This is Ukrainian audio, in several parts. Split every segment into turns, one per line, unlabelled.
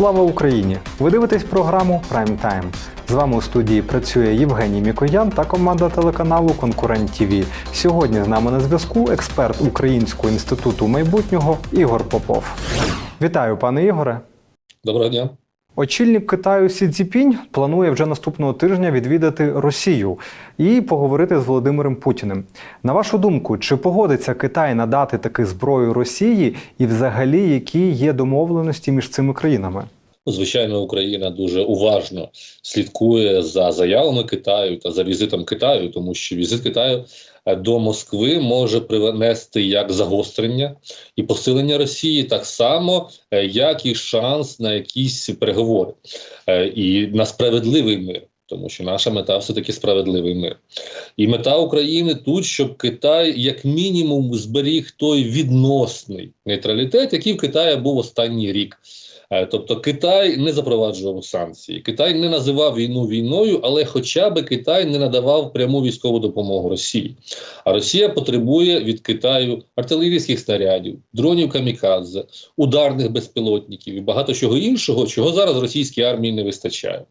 Слава Україні! Ви дивитесь програму Прайм Тайм. З вами у студії працює Євгеній Мікоян та команда телеканалу Конкурент ТВ. Сьогодні з нами на зв'язку експерт Українського інституту майбутнього Ігор Попов. Вітаю, пане Ігоре.
Доброго дня.
Очільник Китаю Сі Цзіпінь планує вже наступного тижня відвідати Росію і поговорити з Володимиром Путіним. На вашу думку, чи погодиться Китай надати таки зброю Росії, і взагалі які є домовленості між цими країнами?
Ну, Звичайно, Україна дуже уважно слідкує за заявами Китаю та за візитом Китаю, тому що візит Китаю е, до Москви може привнести як загострення і посилення Росії, так само е, як і шанс на якісь переговори е, і на справедливий мир. Тому що наша мета все таки справедливий мир, і мета України тут, щоб Китай як мінімум зберіг той відносний нейтралітет, який в Китаї був останній рік. Е, Тобто Китай не запроваджував санкції, Китай не називав війну війною, але хоча б Китай не надавав пряму військову допомогу Росії. А Росія потребує від Китаю артилерійських снарядів, дронів камікадзе, ударних безпілотників і багато чого іншого, чого зараз російській армії не вистачає.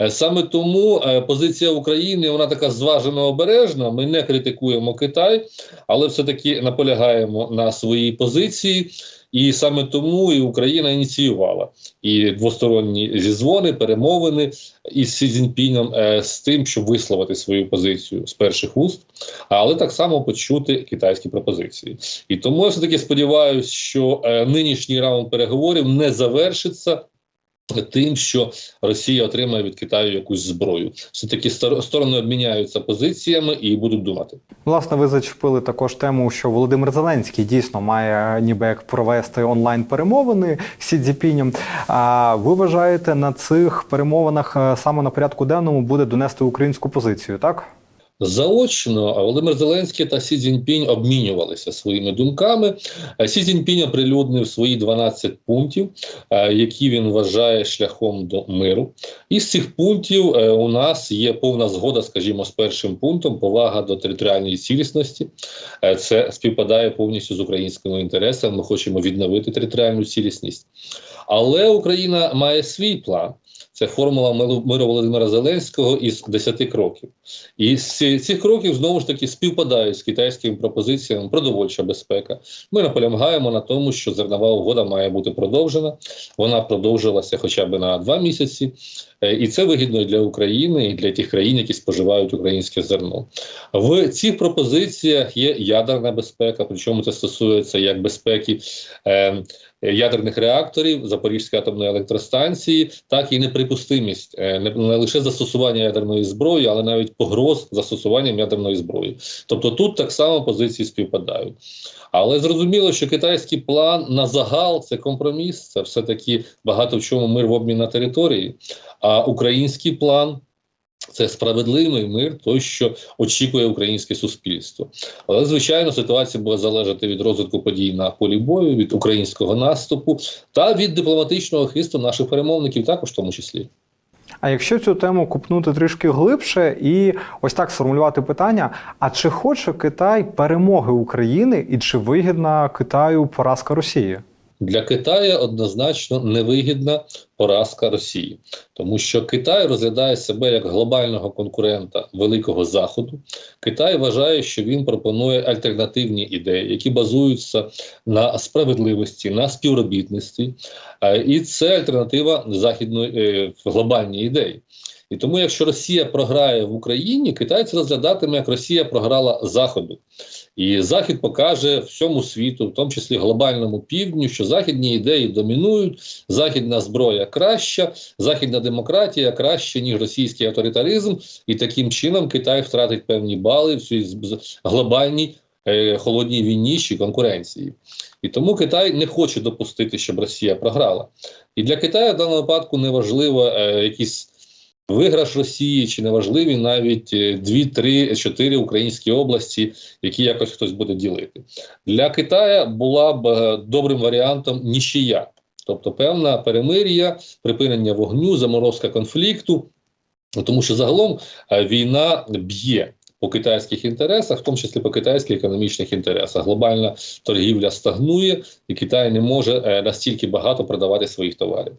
Е, Саме тому е, позиція України вона така зважено обережна. Ми не критикуємо Китай, але все таки наполягаємо на своїй позиції. І саме тому і Україна ініціювала і двосторонні зізвони, перемовини із Сі Цзіньпіном е, з тим, щоб висловити свою позицію з перших уст, але так само почути китайські пропозиції. І тому я все таки сподіваюся, що е, нинішній раунд переговорів не завершиться. Тим, що Росія отримає від Китаю якусь зброю, все таки сторони обміняються позиціями і будуть думати.
Власне, ви зачепили також тему, що Володимир Зеленський дійсно має ніби як провести онлайн перемовини з Сі Цзіпінем. А ви вважаєте, на цих перемовинах е, саме на порядку денному буде донести українську позицію, так?
Заочно Володимир Зеленський та Сі Цзіньпінь обмінювалися своїми думками. Е, Сі Цзіньпінь оприлюднив свої 12 пунктів, е, які він вважає шляхом до миру. Із цих пунктів е, у нас є повна згода, скажімо, з першим пунктом повага до територіальної цілісності. Це співпадає повністю з українськими інтересами. Ми хочемо відновити територіальну цілісність. Але Україна має свій план. Це формула миру Володимира Зеленського із 10 кроків. І з цих кроків знову ж таки співпадають з китайськими пропозиціями продовольча безпека. Ми наполягаємо на тому, що зернова угода має бути продовжена. Вона продовжилася хоча б на два місяці, і це вигідно і для України і для тих країн, які споживають українське зерно. В цих пропозиціях є ядерна безпека, причому це стосується як безпеки. Е, Ядерних реакторів Запорізької атомної електростанції, так і неприпустимість е, не, не лише застосування ядерної зброї, але навіть погроз застосуванням ядерної зброї. Тобто тут так само позиції співпадають. Але зрозуміло, що китайський план на загал це компроміс, це все таки багато в чому мир в обмін на території. А український план це справедливий мир, той, що очікує українське суспільство. Але звичайно, ситуація буде залежати від розвитку подій на полі бою, від українського наступу та від дипломатичного хисту наших перемовників, також в тому числі.
А якщо цю тему купнути трішки глибше і ось так сформулювати питання: а чи хоче Китай перемоги України і чи вигідна Китаю поразка Росії?
Для Китаю однозначно невигідна поразка Росії, тому що Китай розглядає себе як глобального конкурента великого заходу. Китай вважає, що він пропонує альтернативні ідеї, які базуються на справедливості, на співробітництві, Е, і це альтернатива західної е, глобальній ідеї. І тому, якщо Росія програє в Україні, Китай це розглядатиме як Росія програла Заходу. І Захід покаже всьому світу, в тому числі глобальному півдню, що західні ідеї домінують, західна зброя краща, західна демократія краща, ніж російський авторитаризм, і таким чином Китай втратить певні бали в цій глобальній е, холодній війні чи конкуренції. І тому Китай не хоче допустити, щоб Росія програла. І для Китаю в даному випадку не важливо е, якісь виграш Росії, чи неважливі навіть е, дві, три, чотири українські області, які якось хтось буде ділити. Для Китаю була б е, добрим варіантом нічия, тобто певна перемир'я, припинення вогню, заморозка конфлікту, тому що загалом е, війна б'є. По китайських інтересах, в тому числі по китайських економічних інтересах, глобальна торгівля стагнує, і Китай не може е, настільки багато продавати своїх товарів.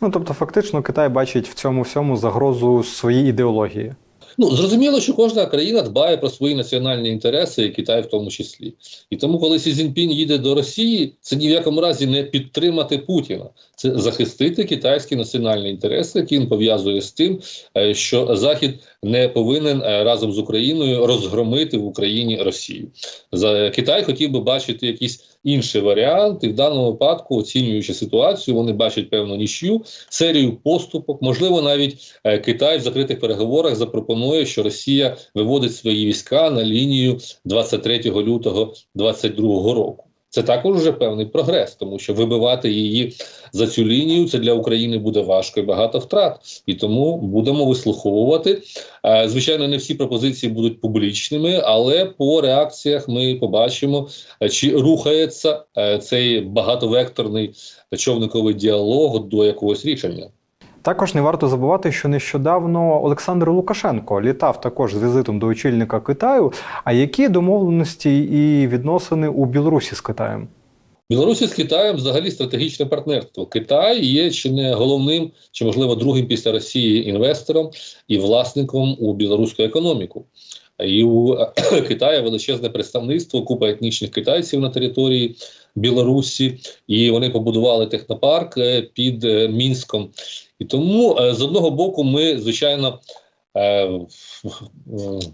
Ну тобто, фактично, Китай бачить в цьому всьому загрозу своїй ідеології.
Ну, зрозуміло, що кожна країна дбає про свої національні інтереси, і Китай в тому числі. І тому, коли Сі Цзіньпінь їде до Росії, це ні в якому разі не підтримати Путіна, це захистити китайські національні інтереси, які він пов'язує з тим, е, що Захід не повинен е, разом з Україною розгромити в Україні Росію. За Китай хотів би бачити якісь інші варіант, І в даному випадку, оцінюючи ситуацію, вони бачать певну нічю, серію поступок. Можливо, навіть е, Китай в закритих переговорах запропонує, що Росія виводить свої війська на лінію 23 лютого 2022 року. Це також вже певний прогрес, тому що вибивати її за цю лінію це для України буде важко і багато втрат. І тому будемо вислуховувати. Е, Звичайно, не всі пропозиції будуть публічними, але по реакціях ми побачимо, е, чи рухається е, цей багатовекторний човниковий діалог до якогось рішення.
Також не варто забувати, що нещодавно Олександр Лукашенко літав також з візитом до очільника Китаю. А які домовленості і відносини у Білорусі з Китаєм?
Білорусі з Китаєм взагалі стратегічне партнерство. Китай є чи не головним, чи можливо другим після Росії інвестором і власником у білоруську економіку. І у Китаї величезне представництво, купа етнічних китайців на території Білорусі, і вони побудували технопарк е, під е, Мінськом. І тому е, з одного боку, ми звичайно. е,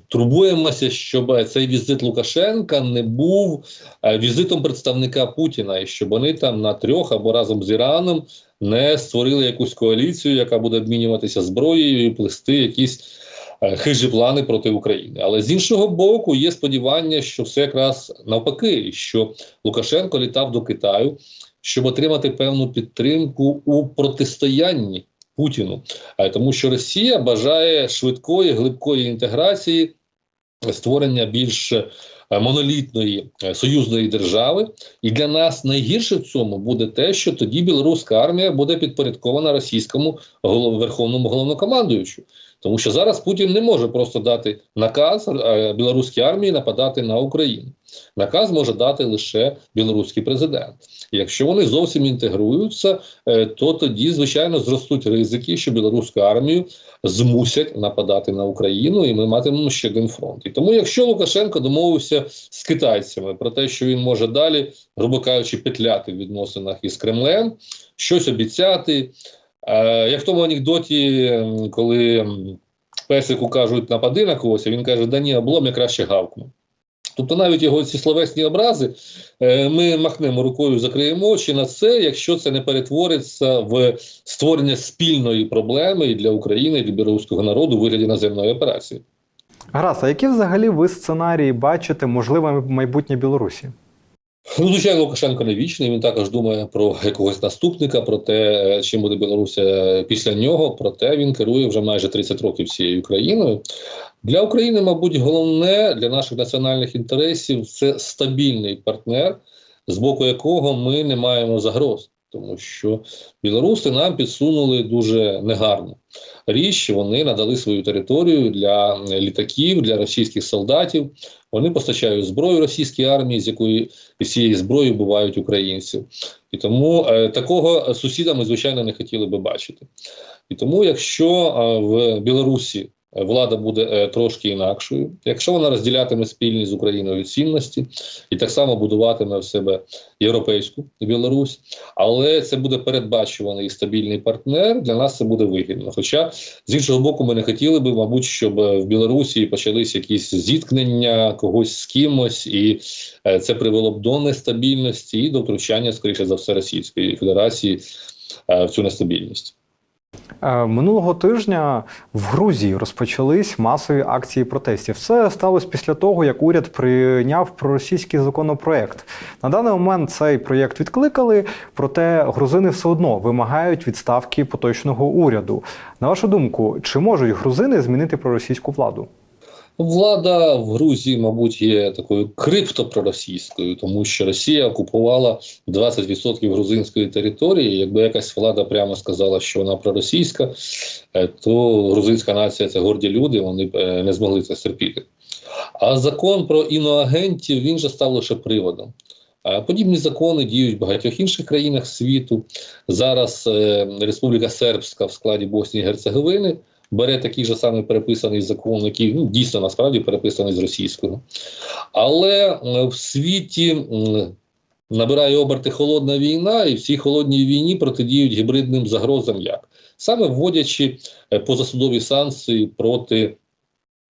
Турбуємося, щоб цей візит Лукашенка не був е, візитом представника Путіна, і щоб вони там на трьох або разом з Іраном не створили якусь коаліцію, яка буде обмінюватися зброєю і плести якісь хижі плани проти України. Але з іншого боку, є сподівання, що все якраз навпаки, що Лукашенко літав до Китаю, щоб отримати певну підтримку у протистоянні Путіну, тому що Росія бажає швидкої глибкої інтеграції, створення більш е, монолітної е, союзної держави. І для нас найгірше в цьому буде те, що тоді білоруська армія буде підпорядкована російському верховному головнокомандуючу. Тому що зараз Путін не може просто дати наказ е, білоруській армії нападати на Україну. Наказ може дати лише білоруський президент. Якщо вони зовсім інтегруються, е, то тоді, звичайно, зростуть ризики, що білоруську армію змусять нападати на Україну, і ми матимемо ще один фронт. І тому, якщо Лукашенко домовився з китайцями про те, що він може далі, грубо кажучи, петляти в відносинах із Кремлем, щось обіцяти. Як в тому анекдоті, коли песику кажуть напади на когось, він каже, да ні, облом я краще гавкну. Тобто навіть його ці словесні образи е, ми махнемо рукою, закриємо очі на це, якщо це не перетвориться в створення спільної проблеми для України, для білоруського народу у вигляді наземної операції.
Гаразд, а які взагалі ви сценарії бачите можливе майбутнє Білорусі?
Ну, звичайно, Лукашенко не вічний. Він також думає про якогось наступника, про те, е, чим буде Білорусь е, після нього. Проте він керує вже майже 30 років цією країною. Для України, мабуть, головне для наших національних інтересів це стабільний партнер, з боку якого ми не маємо загроз. Тому що білоруси нам підсунули дуже негарну річ. Вони надали свою територію для літаків, для російських солдатів. Вони постачають зброю російській армії, з якої цієї зброї бувають українців. І тому е, такого сусіда ми, звичайно, не хотіли би бачити. І тому, якщо е, в Білорусі влада буде е, трошки інакшою, якщо вона розділятиме спільні з Україною цінності і так само будуватиме в себе європейську Білорусь, але це буде передбачуваний і стабільний партнер, для нас це буде вигідно. Хоча з іншого боку, ми не хотіли би, мабуть, щоб е, в Білорусі почались якісь зіткнення когось з кимось, і е, це привело б до нестабільності і до втручання, скоріше за все, Російської Федерації в цю нестабільність.
Е, Минулого тижня в Грузії розпочались масові акції протестів. Це сталося після того, як уряд прийняв проросійський законопроект. На даний момент цей проєкт відкликали, проте грузини все одно вимагають відставки поточного уряду. На вашу думку, чи можуть грузини змінити проросійську владу?
Влада в Грузії, мабуть, є такою криптопроросійською, тому що Росія окупувала 20% грузинської території. Якби якась влада прямо сказала, що вона проросійська, е, то грузинська нація це горді люди, вони б е, не змогли це терпіти. А закон про іноагентів він же став лише приводом. Подібні закони діють в багатьох інших країнах світу. Зараз е, Республіка Сербська в складі Боснії і Герцеговини бере такий же самий переписаний закон, який ну, дійсно насправді переписаний з російського. Але е, в світі набирає оберти холодна війна, і в цій холодній війні протидіють гібридним загрозам як? Саме вводячи е, позасудові санкції проти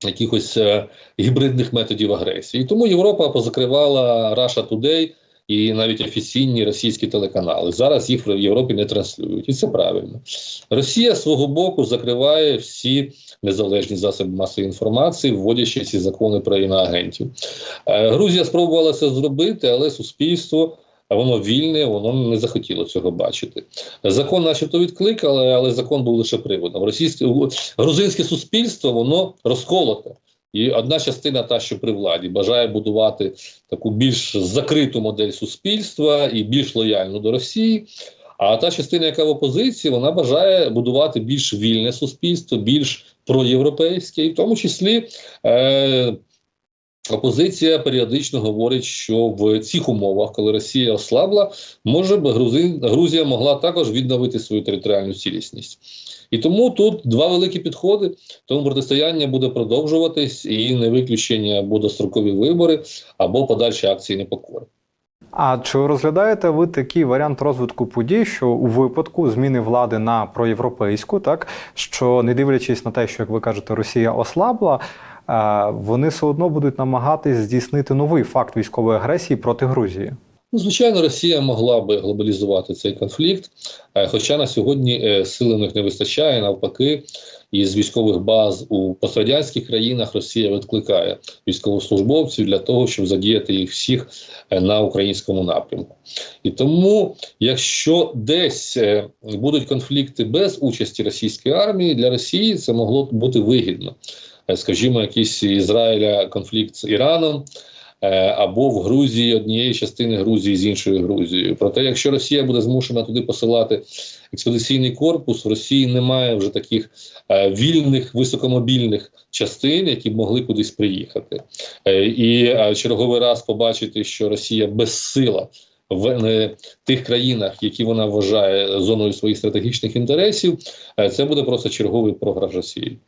якихось е, гібридних методів агресії. Тому Європа позакривала Russia Today і навіть офіційні російські телеканали. Зараз їх в Європі не транслюють, і це правильно. Росія свого боку закриває всі незалежні засоби масової інформації, вводячи ці закони про іноагентів. Е, Грузія спробувала це зробити, але суспільство. а Воно вільне, воно не захотіло цього бачити. Закон, начебто, відкликали, але закон був лише приводом. Російське грузинське суспільство воно розколоте. І одна частина, та що при владі, бажає будувати таку більш закриту модель суспільства і більш лояльну до Росії. А та частина, яка в опозиції, вона бажає будувати більш вільне суспільство, більш проєвропейське, і в тому числі е, опозиція періодично говорить, що в цих умовах, коли Росія ослабла, може б Грузин, Грузія могла також відновити свою територіальну цілісність. І тому тут два великі підходи. Тому протистояння буде продовжуватись, і не виключення або дострокові вибори, або подальші акції непокори.
А чи розглядаєте ви такий варіант розвитку подій, що у випадку зміни влади на проєвропейську, так що не дивлячись на те, що як ви кажете, Росія ослабла, е, вони все одно будуть намагатись здійснити новий факт військової агресії проти Грузії?
Ну, звичайно, Росія могла би глобалізувати цей конфлікт, е, хоча на сьогодні е, сили в них не вистачає. Навпаки, із військових баз у пострадянських країнах Росія відкликає військовослужбовців для того, щоб задіяти їх всіх е, на українському напрямку. І тому, якщо десь будуть конфлікти без участі російської армії, для Росії це могло бути вигідно. Скажімо, якийсь Ізраїля конфлікт з Іраном. Е, Або в Грузії однієї частини Грузії з іншою Грузією. Проте, якщо Росія буде змушена туди посилати експедиційний корпус, в Росії немає вже таких е, вільних високомобільних частин, які б могли кудись приїхати. Е, і черговий раз побачити, що Росія безсила в тих країнах, які вона вважає зоною своїх стратегічних інтересів, це буде просто черговий програш Росії.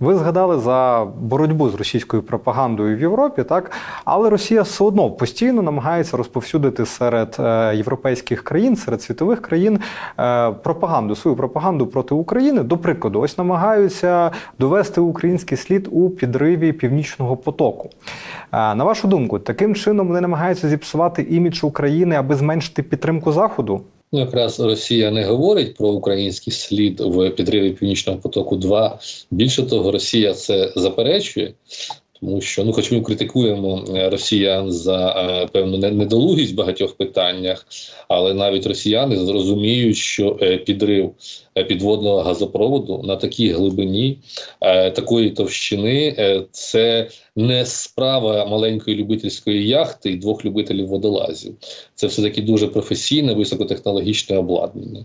Ви згадали за боротьбу з російською пропагандою в Європі, так але Росія все одно постійно намагається розповсюдити серед е, європейських країн, серед світових країн е, пропаганду, свою пропаганду проти України. До прикладу, ось намагаються довести український слід у підриві північного потоку. Е, на вашу думку, таким чином вони намагаються зіпсувати імідж України, аби зменшити підтримку Заходу?
Ну, якраз Росія не говорить про український слід в підриві Північного потоку. 2 більше того, Росія це заперечує, тому що ну, хоч ми критикуємо е, росіян за е, певну недолугість в багатьох питаннях, але навіть росіяни зрозуміють, що е, підрив підводного газопроводу на такій глибині такої товщини це не справа маленької любительської яхти і двох любителів водолазів. Це все таки дуже професійне, високотехнологічне обладнання.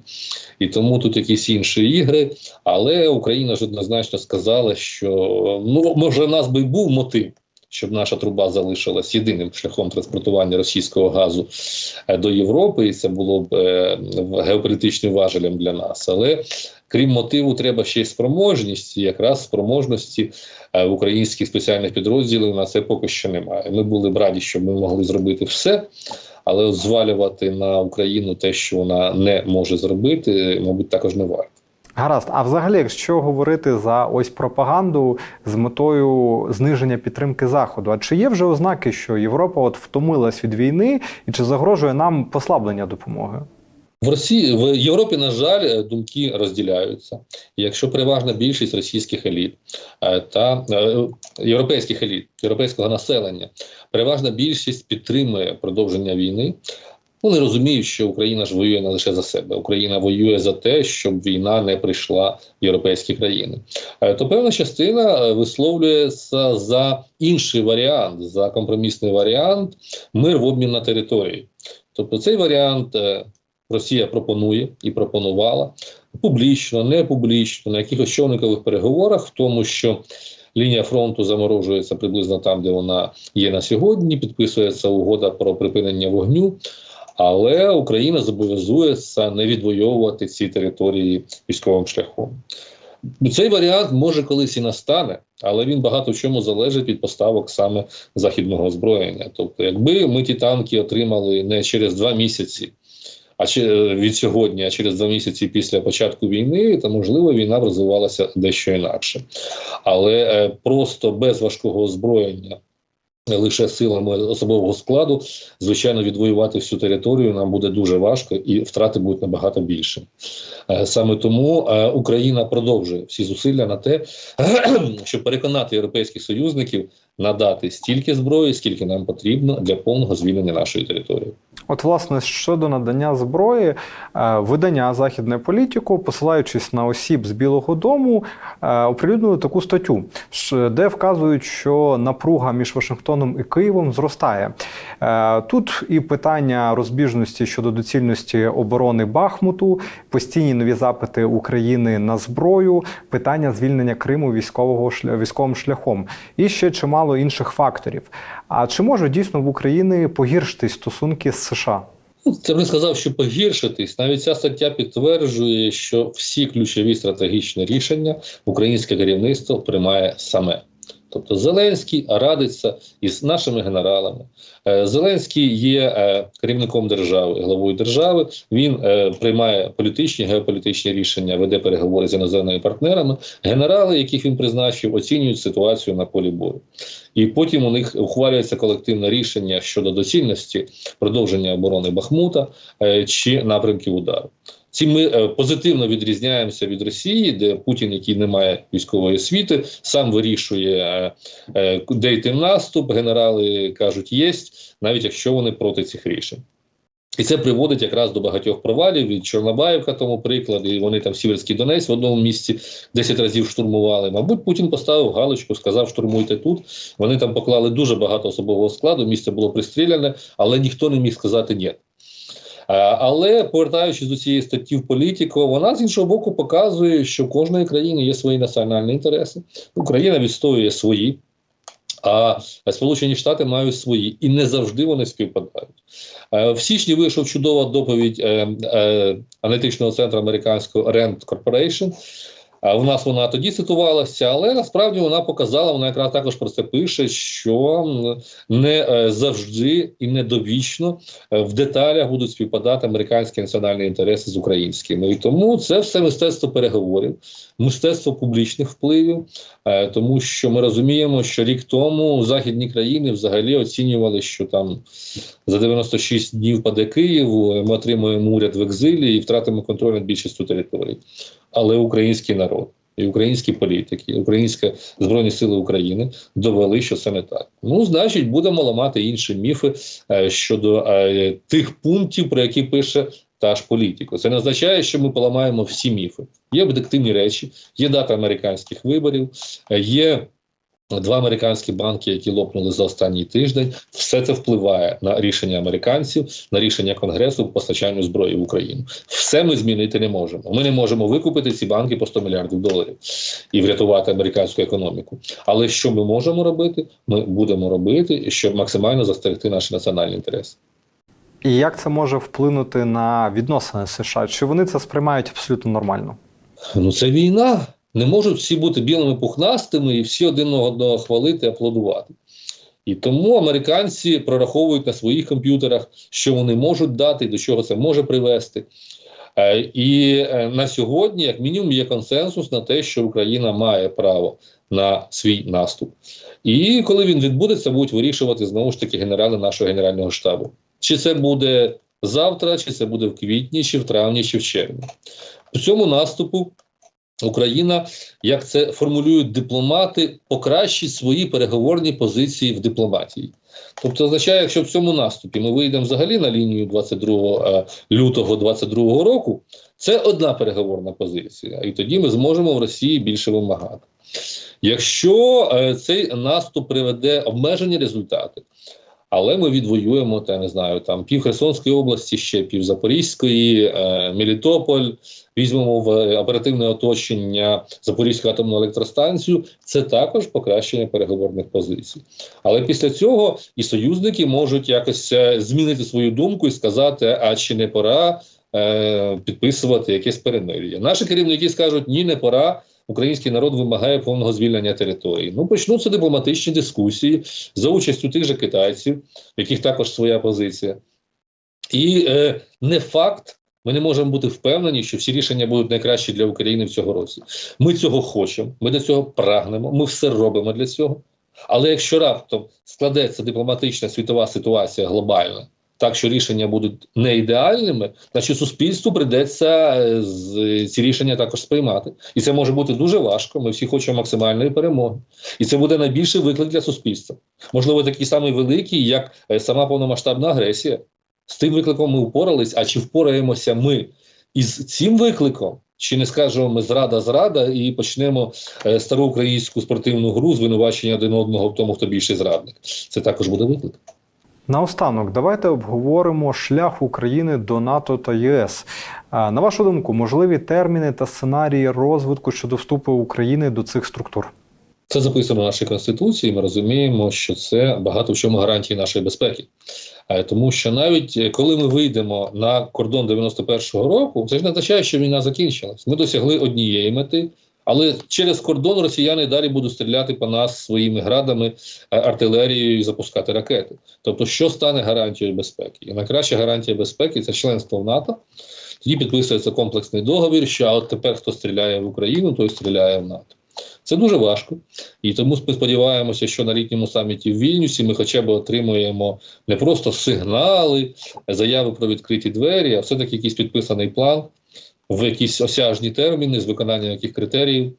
І тому тут якісь інші ігри. Але Україна ж однозначно сказала, що ну може, нас би був мотив. Щоб наша труба залишилась єдиним шляхом транспортування російського газу е, до Європи, і це було б е, геополітичним важелем для нас. Але крім мотиву, треба ще й спроможність. Якраз спроможності е, українських спеціальних підрозділів на це поки що немає. Ми були б раді, щоб ми могли зробити все, але звалювати на Україну те, що вона не може зробити, мабуть, також не варто.
Гаразд, а взагалі, якщо говорити за ось пропаганду з метою зниження підтримки заходу, а чи є вже ознаки, що Європа от втомилась від війни, і чи загрожує нам послаблення допомоги?
В Росії в Європі, на жаль, е, думки розділяються. Якщо переважна більшість російських еліт е, та е, європейських еліт, європейського населення, переважна більшість підтримує продовження війни. Вони розуміють, що Україна ж воює не лише за себе. Україна воює за те, щоб війна не прийшла в європейські країни. Е, То певна частина е, висловлюється за інший варіант, за компромісний варіант мир в обмін на території. Тобто цей варіант е, Росія пропонує і пропонувала публічно, не публічно, на якихось човникових переговорах, в тому, що лінія фронту заморожується приблизно там, де вона є на сьогодні. Підписується угода про припинення вогню. Але Україна зобов'язується не відвоювати ці території військовим шляхом. Цей варіант може колись і настане, але він багато в чому залежить від поставок саме західного озброєння. Тобто, якби ми ті танки отримали не через два місяці, а чи від сьогодні, а через два місяці після початку війни, то можливо війна б розвивалася дещо інакше. Але е, просто без важкого озброєння. Лише силами особового складу, звичайно, відвоювати всю територію нам буде дуже важко, і втрати будуть набагато більше. Е, Саме тому е, Україна продовжує всі зусилля на те, щоб переконати європейських союзників надати стільки зброї, скільки нам потрібно для повного звільнення нашої території.
От, власне, щодо надання зброї, е, видання Західне політику, посилаючись на осіб з Білого Дому, е, оприлюднили таку статтю, де вказують, що напруга між Вашингтоном і Києвом зростає. Е, Тут і питання розбіжності щодо доцільності оборони Бахмуту, постійні нові запити України на зброю, питання звільнення Криму військового військовим шляхом і ще чимало інших факторів. А чи можуть дійсно в Україні погіршитись стосунки з США?
Ну, Це б не сказав, що погіршитись. Навіть ця стаття підтверджує, що всі ключові стратегічні рішення українське керівництво приймає саме. Тобто Зеленський радиться із нашими генералами. Е, Зеленський є е, керівником держави, главою держави. Він е, приймає політичні, геополітичні рішення, веде переговори з іноземними партнерами. Генерали, яких він призначив, оцінюють ситуацію на полі бою. І потім у них ухвалюється колективне рішення щодо доцільності продовження оборони Бахмута чи напрямків удару. Цим ми е, позитивно відрізняємося від Росії, де Путін, який не має військової освіти, сам вирішує, е, е, де йти в наступ. Генерали кажуть, єсть, навіть якщо вони проти цих рішень. І це приводить якраз до багатьох провалів від Чорнобаївка, тому приклад, і вони там Сіверський Донець в одному місці 10 разів штурмували. Мабуть, Путін поставив галочку, сказав, штурмуйте тут. Вони там поклали дуже багато особового складу, місце було пристріляне, але ніхто не міг сказати ні. Е, Але повертаючись до цієї статті в політику, вона з іншого боку показує, що в кожної країни є свої національні інтереси. Україна відстоює свої, а Сполучені Штати мають свої, і не завжди вони співпадають. Е, В січні вийшов чудова доповідь е, аналітичного центру американського Rand Corporation. А У нас вона тоді цитувалася, але насправді вона показала, вона якраз також про це пише, що не е, завжди і не довічно е, в деталях будуть співпадати американські національні інтереси з українськими. І тому це все мистецтво переговорів, мистецтво публічних впливів, е, тому що ми розуміємо, що рік тому західні країни взагалі оцінювали, що там за 96 днів паде Київ, ми отримуємо уряд в екзилі і втратимо контроль над більшістю територій. Але український народ. І українські політики, і українські збройні сили України довели, що це не так. Ну, значить, будемо ламати інші міфи е, щодо е, тих пунктів, про які пише та ж політика. Це не означає, що ми поламаємо всі міфи. Є об'єктивні речі, є дата американських виборів, е, є два американські банки, які лопнули за останній тиждень. Все це впливає на рішення американців, на рішення конгресу по постачанню зброї в Україну. Все ми змінити не можемо. Ми не можемо викупити ці банки по 100 мільярдів доларів і врятувати американську економіку. Але що ми можемо робити? Ми будемо робити, щоб максимально застерегти наші національні інтереси.
І як це може вплинути на відносини США? Чи вони це сприймають абсолютно нормально?
Ну це війна. Не можуть всі бути білими пухнастими і всі один одного хвалити, аплодувати. І тому американці прораховують на своїх комп'ютерах, що вони можуть дати, до чого це може привести. Е, І е, на сьогодні, як мінімум, є консенсус на те, що Україна має право на свій наступ. І коли він відбудеться, будуть вирішувати знову ж таки генерали нашого генерального штабу. Чи це буде завтра, чи це буде в квітні, чи в травні, чи в червні. По цьому наступу Україна, як це формулюють дипломати, покращить свої переговорні позиції в дипломатії. Тобто, означає, якщо в цьому наступі ми вийдемо взагалі на лінію 22 е, лютого 22 року, це одна переговорна позиція, і тоді ми зможемо в Росії більше вимагати. Якщо е, цей наступ приведе обмежені результати, Але ми відвоюємо та не знаю там пів Херсонської області, ще пів Запорізької, е, Мелітополь. Візьмемо в оперативне оточення Запорізьку атомну електростанцію. Це також покращення переговорних позицій. Але після цього і союзники можуть якось е, змінити свою думку і сказати: а чи не пора е, підписувати якесь перемир'я? Наші керівники скажуть: ні, не пора. Український народ вимагає повного звільнення території. Ну почнуться дипломатичні дискусії за участю тих же китайців, в яких також своя позиція. І е, не факт, ми не можемо бути впевнені, що всі рішення будуть найкращі для України в цього році. Ми цього хочемо, ми до цього прагнемо, ми все робимо для цього. Але якщо раптом складеться дипломатична світова ситуація глобальна, так що рішення будуть не ідеальними, значить суспільству прийдеться е, ці рішення також сприймати. І це може бути дуже важко. Ми всі хочемо максимальної перемоги. І це буде найбільший виклик для суспільства. Можливо, такий самий великий, як е, сама повномасштабна агресія. З тим викликом ми впорались, а чи впораємося ми із цим викликом? Чи не скажемо ми зрада, зрада, і почнемо е, стару українську спортивну гру звинувачення один одного в тому, хто більший зрадник? Це також буде виклик.
Наостанок, давайте обговоримо шлях України до НАТО та ЄС. На вашу думку, можливі терміни та сценарії розвитку щодо вступу України до цих структур?
Це записано в нашій конституції. Ми розуміємо, що це багато в чому гарантії нашої безпеки. Тому що навіть е, коли ми вийдемо на кордон 91-го року, це ж не означає, що війна закінчилась. Ми досягли однієї мети, але через кордон росіяни далі будуть стріляти по нас своїми градами, е, артилерією і запускати ракети. Тобто, що стане гарантією безпеки? І найкраща гарантія безпеки це членство в НАТО. Тоді підписується комплексний договір, що от тепер хто стріляє в Україну, той стріляє в НАТО. Це дуже важко, і тому ми сподіваємося, що на літньому саміті в Вільнюсі ми хоча б отримуємо не просто сигнали, заяви про відкриті двері, а все-таки якийсь підписаний план в якісь осяжні терміни, з виконанням яких критеріїв,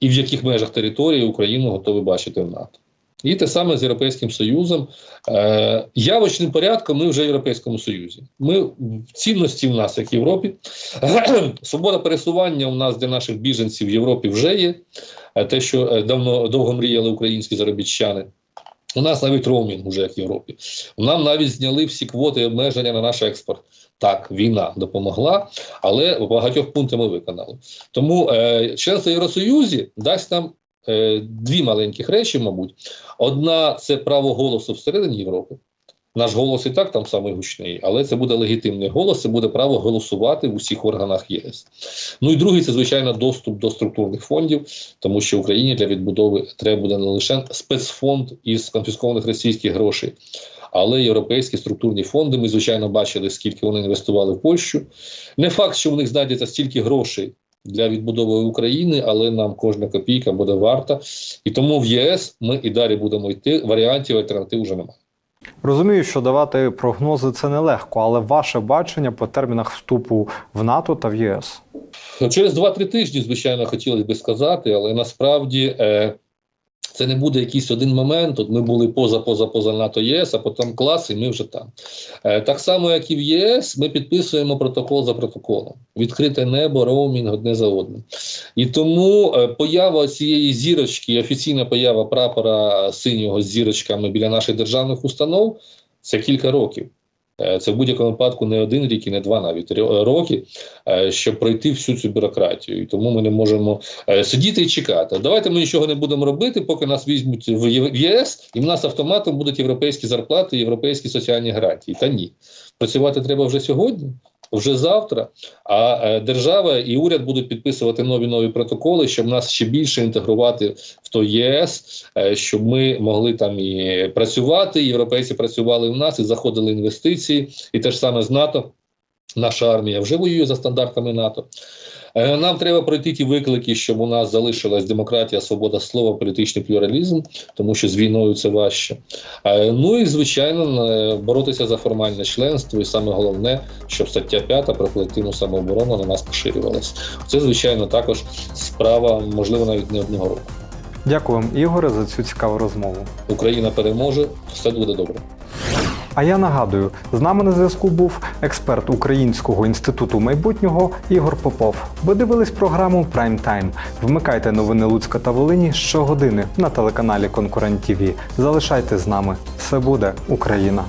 і в яких межах території Україну готові бачити в НАТО. І те саме з Європейським Союзом. Е, явочним порядком ми вже в Європейському Союзі. Ми цінності в нас, як в Європі. Свобода пересування у нас для наших біженців в Європі вже є. Е, Те, що е, давно довго мріяли українські заробітчани. У нас навіть роумінг уже як в Європі. Нам навіть зняли всі квоти і обмеження на наш експорт. Так, війна допомогла, але багатьох пунктів ми виконали. Тому е, членство Євросоюзі дасть нам е, дві маленьких речі, мабуть. Одна це право голосу всередині Європи. Наш голос і так там самий гучний, але це буде легітимний голос, це буде право голосувати в усіх органах ЄС. Ну і другий це звичайно доступ до структурних фондів, тому що Україні для відбудови треба буде не лише спецфонд із конфіскованих російських грошей, але й європейські структурні фонди. Ми звичайно бачили, скільки вони інвестували в Польщу. Не факт, що в них знайдеться стільки грошей. Для відбудови України, але нам кожна копійка буде варта, і тому в ЄС ми і далі будемо йти. Варіантів альтернатив вже немає.
Розумію, що давати прогнози це нелегко, але ваше бачення по термінах вступу в НАТО та в ЄС.
Через 2-3 тижні, звичайно, хотілося би сказати, але насправді е, це не буде якийсь один момент. От ми були поза поза поза НАТО ЄС, а потім клас, і ми вже там. Е, так само, як і в ЄС, ми підписуємо протокол за протоколом. Відкрите небо, роумінг одне за одним. І тому е, поява цієї зірочки, офіційна поява прапора синього з зірочками біля наших державних установ це кілька років. Е, Це в будь-якому випадку не один рік і не два навіть ро- роки, е, щоб пройти всю цю бюрократію. І тому ми не можемо е, сидіти і чекати. Давайте ми нічого не будемо робити, поки нас візьмуть в ЄС, і в нас автоматом будуть європейські зарплати, європейські соціальні гарантії. Та ні. Працювати треба вже сьогодні. Вже завтра, а е, держава і уряд будуть підписувати нові нові протоколи, щоб нас ще більше інтегрувати в той ЄС, е, щоб ми могли там і працювати. Європейці працювали в нас і заходили інвестиції, і те ж саме з НАТО. Наша армія вже воює за стандартами НАТО. Е, Нам треба пройти ті виклики, щоб у нас залишилась демократія, свобода слова, політичний плюралізм, тому що з війною це важче. Е, Ну і звичайно, е, боротися за формальне членство, і саме головне, щоб стаття 5 про колективну самооборону на нас поширювалась. Це, звичайно, також справа, можливо, навіть не одного року.
Дякую вам, Ігоре, за цю цікаву розмову.
Україна переможе, все буде добре.
А я нагадую, з нами на зв'язку був експерт Українського інституту майбутнього Ігор Попов. Ви дивились програму Прайм Тайм. Вмикайте новини Луцька та Волині щогодини на телеканалі Конкурент ТВ. Залишайтесь з нами. Все буде Україна.